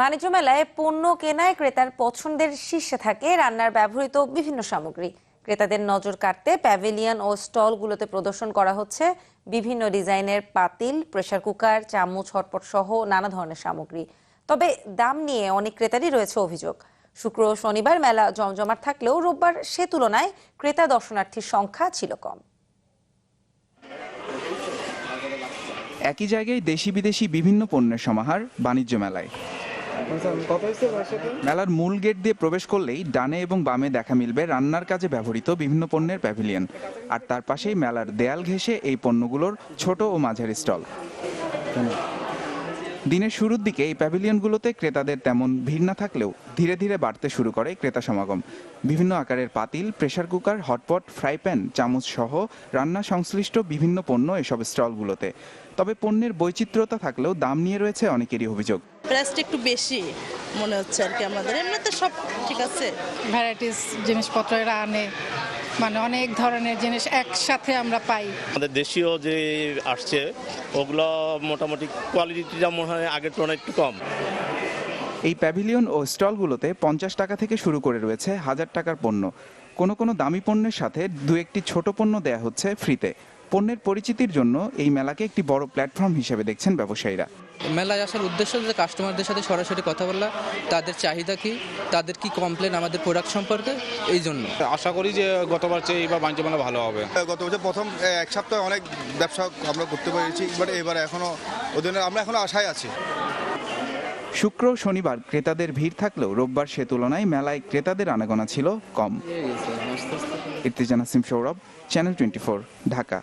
বাণিজ্য মেলায় পণ্য কেনায় ক্রেতার পছন্দের শীর্ষে থাকে রান্নার ব্যবহৃত বিভিন্ন সামগ্রী। ক্রেতাদের নজর কাটতে প্যাভিলিয়ন ও স্টলগুলোতে প্রদর্শন করা হচ্ছে বিভিন্ন ডিজাইনের পাতিল, প্রেসার কুকার, চামচ, হটপট সহ নানা ধরনের সামগ্রী। তবে দাম নিয়ে অনেক ক্রেতারই রয়েছে অভিযোগ। শুক্র শনিবার মেলা জমজমাট থাকলেও রোববার সে তুলনায় ক্রেতা দর্শনার্থীর সংখ্যা ছিল কম। একই জায়গায় দেশি বিদেশি বিভিন্ন পণ্যের সমাহার বাণিজ্য মেলায়। মেলার মূল গেট দিয়ে প্রবেশ করলেই ডানে এবং বামে দেখা মিলবে রান্নার কাজে ব্যবহৃত বিভিন্ন পণ্যের প্যাভিলিয়ন। আর তার পাশেই মেলার দেয়াল ঘেঁষে এই পণ্যগুলোর ছোট ও মাঝারি স্টল। দিনের শুরুর দিকে এই প্যাভিলিয়নগুলোতে ক্রেতাদের তেমন ভিড় না থাকলেও ধীরে ধীরে বাড়তে শুরু করে ক্রেতা সমাগম। বিভিন্ন আকারের পাতিল, pressure cooker, hotpot, fry pan, চামচ সহ রান্না সংশ্লিষ্ট বিভিন্ন পণ্য এসব স্টলগুলোতে। তবে পণ্যের বৈচিত্র্যতা থাকলেও দাম নিয়ে রয়েছে অনেকেরই অভিযোগ। প্রাইসটা একটু বেশি মনে হচ্ছে আর কি আমাদের। এমনিতে সব ঠিক আছে। ভ্যারাইটিস জিনিসপত্র এরা আনে মানে অনেক ধরনের জিনিস একসাথে আমরা পাই। আমাদের দেশীয় যে আসছে ওগুলো মোটামুটি কোয়ালিটিটা মনে হয় আগের তুলনায় একটু কম। এই প্যাভিলিয়ন ও স্টলগুলোতে পঞ্চাশ টাকা থেকে শুরু করে রয়েছে হাজার টাকার পণ্য। কোনো কোনো দামি পণ্যের সাথে দু একটি ছোট পণ্য দেয়া হচ্ছে ফ্রিতে পণ্যের পরিচিতির জন্য এই মেলাকে একটি বড় প্ল্যাটফর্ম হিসেবে দেখছেন ব্যবসায়ীরা। মেলায় আসার উদ্দেশ্য যে কাস্টমারদের সাথে সরাসরি কথা বলা তাদের চাহিদা কি তাদের কি কমপ্লেন আমাদের প্রোডাক্ট সম্পর্কে এই জন্য। আশা করি যে গতবার চেয়ে এইবার বাণিজ্য মেলা ভালো হবে। গত বছর প্রথম এক সপ্তাহে অনেক ব্যবসা আমরা করতে পেরেছি বাট এবার এখনও ওদের আমরা এখনও আশায় আছি। শুক্র শনিবার ক্রেতাদের ভিড় থাকলেও রোববার সে তুলনায় মেলায় ক্রেতাদের আনাগোনা ছিল কম। ইর্তিজান সিম সৌরভ চ্যানেল টোয়েন্টি ঢাকা।